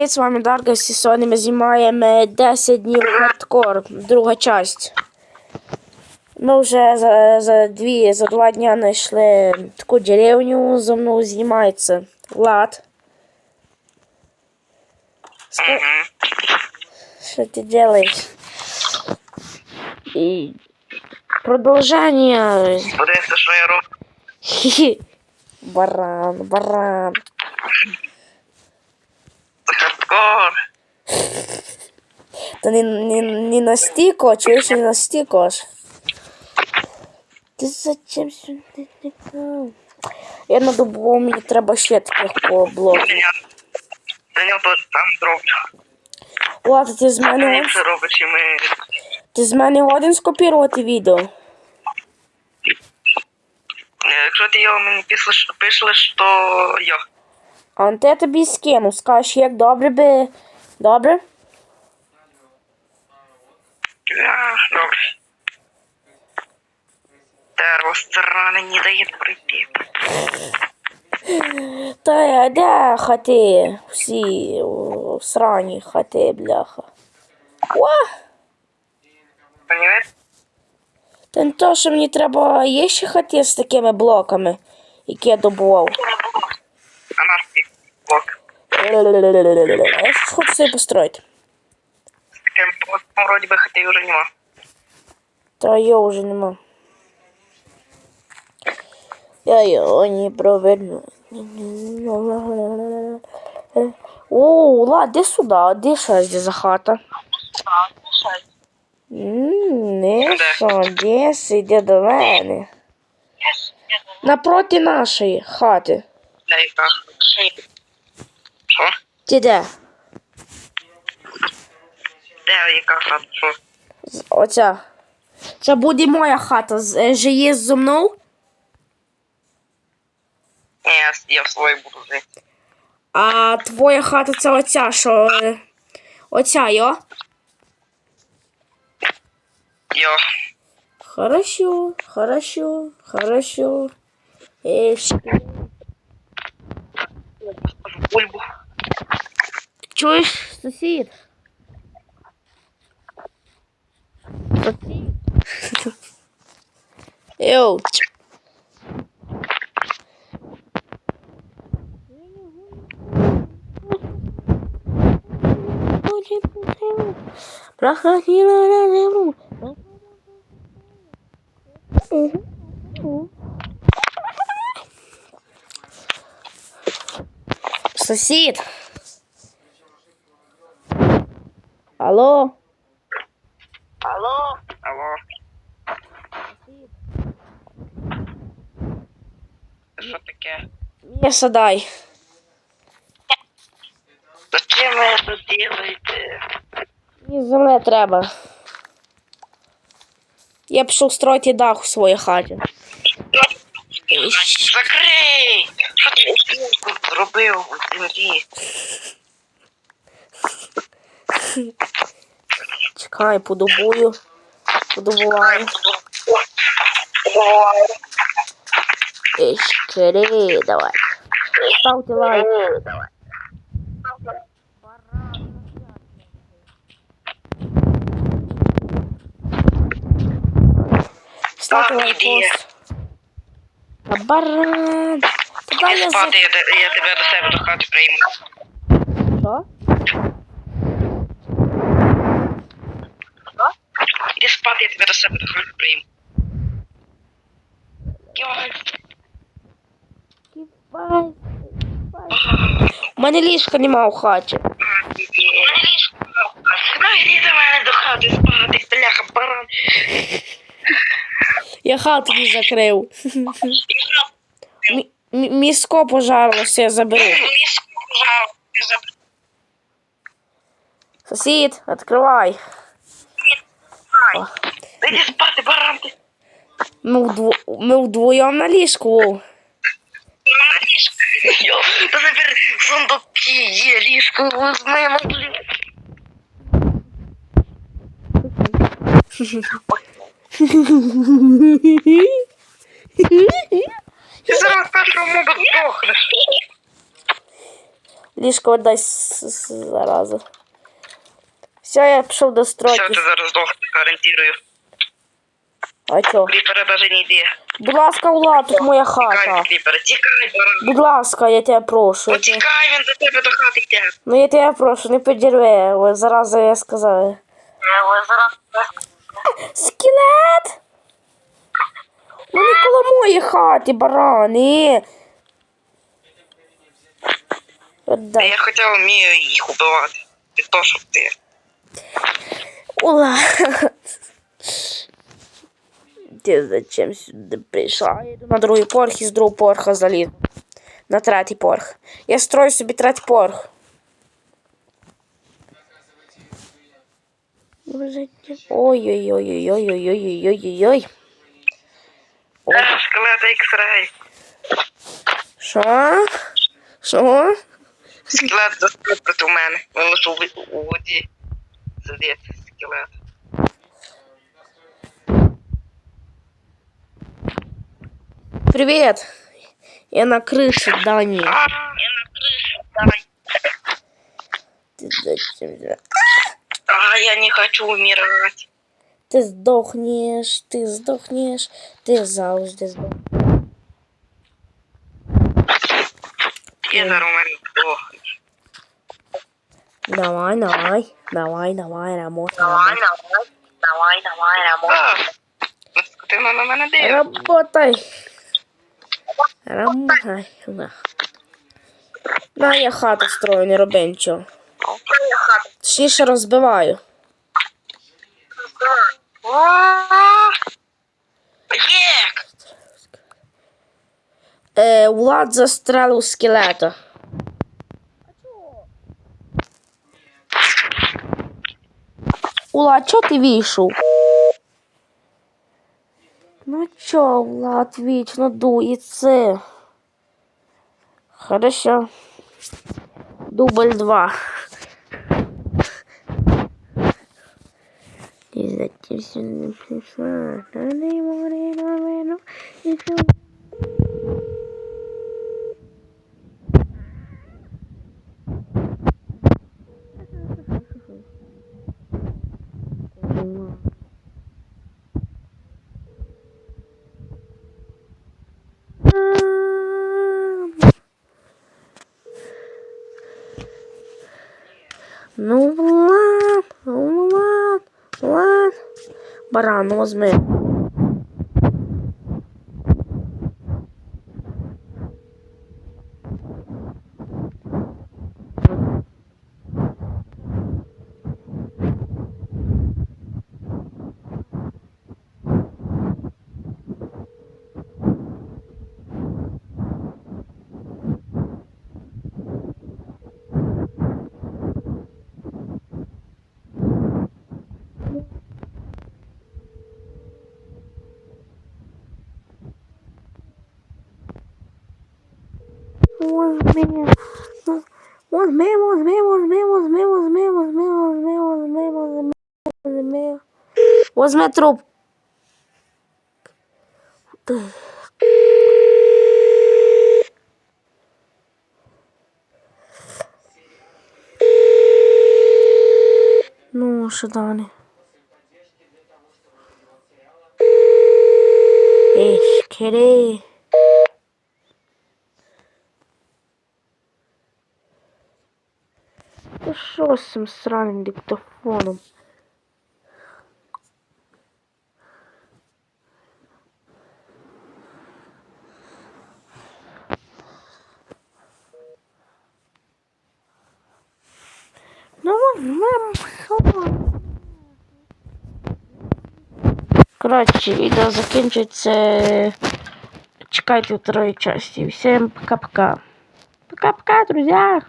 З вами Даргас, і сьогодні ми знімаємо 10 днів хардкор, друга часть. Ми вже за, за, дві, за два дня знайшли таку деревню, за мною знімається Угу. Що ти делаєш? І продовження. Подивися, що я роблю. Баран, баран. Хардкор. Та не, не, не настільки, чуєш, не настільки аж. Ти зачем сюди не кав? Я надобував, мені треба ще таких по блоку. Я, я теж там зроблю. Ладно, ти з мене год- все і ми... ти з мене годен скопірувати відео. Е, Якщо ти його мені пішлеш, то я. А те тобі скину, скажеш, як добре би. Добре? Добре. Дерево сторони не дає пройти. Та де хати? Всі о, срані хати, бляха. О! Та не то, що мені треба є ще хати з такими блоками, які я добував. А наш блок. Я щось хочу собі построїти. З таким блоком, вроді би, хати вже нема. Та його вже нема. Я його не проверну. О, ла, де сюди? Де ще де за хата? Не що, де йде до мене? Напроти нашої хати. Що? Ти де? Де яка хата? Оця. Це буде моя хата. Е, Жиє зо мною? Ні, я, в свої буду жити. А твоя хата це оця, що. е, Оця, йо? Йо. Хорошо, хорошо, хорошо. Е, щ- Бульбу. Чуєш, сусід? Сусід? Йоу. Проходила на зиму. Сусід. Алло. Алло? Алло. Що таке? М'ясо дай. Зачем ви це робите? Мені земле треба. Я пішов строїти дах у своїй хаті. Закрий! Що тут зробив у землі? Чекай, подобую. Подобуваю. Іщери, давай. Ставте лайк. Ставте А, лайк. баран. Дай я за... Спати, я, я тебе до себе до хати прийму. Що? Іди спати, я тебе до себе до хати прийму. Кіпай. У мене ліжка нема у хаті. Іди до мене до хати спати, бляха, баран. Я хату не закрив. Мі- мі- Міско пожарилося, я заберу. Мені скучав. Я заб- Сусід, відкривай. Іди спати, баран. ти. Ми, вдво... Ми вдвоєм на ліжку. Вов. Йо, та забери сундуки, є ліжко, візьмемо, блін. Ти зараз першого моба здохнеш. Ліжко дай с- с- зараза. Все, я пішов до Все, стройки. ти зараз здохнеш, гарантую. А чо? Кріпера даже не йде. Будь ласка, Влад, тут моя Тікай хата. від кріпера, тікай, баран. Будь ласка, я тебе прошу. Я тебе... Потікай, він до тебе до хати йде. Ну я тебе прошу, не підірви. Ой, зараза я сказав. Скелет! коло моєї хати, барани. Та Отдай. я хоча б вмію їх убивати. І то, щоб ти. Ула. Ти зачем сюди прийшла? Я йду на другий поверх і з другого поверха залізу. На третій поверх. Я строю собі третій поверх. Ой-ой-ой-ой-ой-ой-ой-ой-ой-ой. Шоколад ікс-рай. Що? Що? Скелет застряг проти мене. Він лише у воді. Здається, скелет. Привет! Я на крыше Дани. А, я на крыше Дани. А, я не хочу умирать. Ти здохнеш, ти здохнеш, ти завжди здохнеш. Я зараз у мене здохну. Давай, давай, давай, давай, работай. давай. Давай, давай, работай. Ти на мене дивишся. Работай. Работай. На. На, я хату строю, не роби нічого. Точніше розбиваю. Є! Влад застрелив скелета. Влад, чо ти вийшов? Ну чо, Влад вічно дується. Хорошо. Дубль два. І затем сюди прийшла. Та не море, Ну, ладно, ну, ладно. Баран, возьми. На мене, і сюди. Ну, Влад, ну, Влад, Влад. Баран, ну, возьми. Возьми. Возьми, возьми, возьми, возьми, возьми, возьми, возьми, возьми, возьми, возьми. Возьми труп. Ну, що далі? Ешкери. Ну що з цим сраним диктофоном? Ну, мам, що? Коротше, відео закінчується. Чекайте второї часті. Всім пока-пока. Пока-пока, друзі!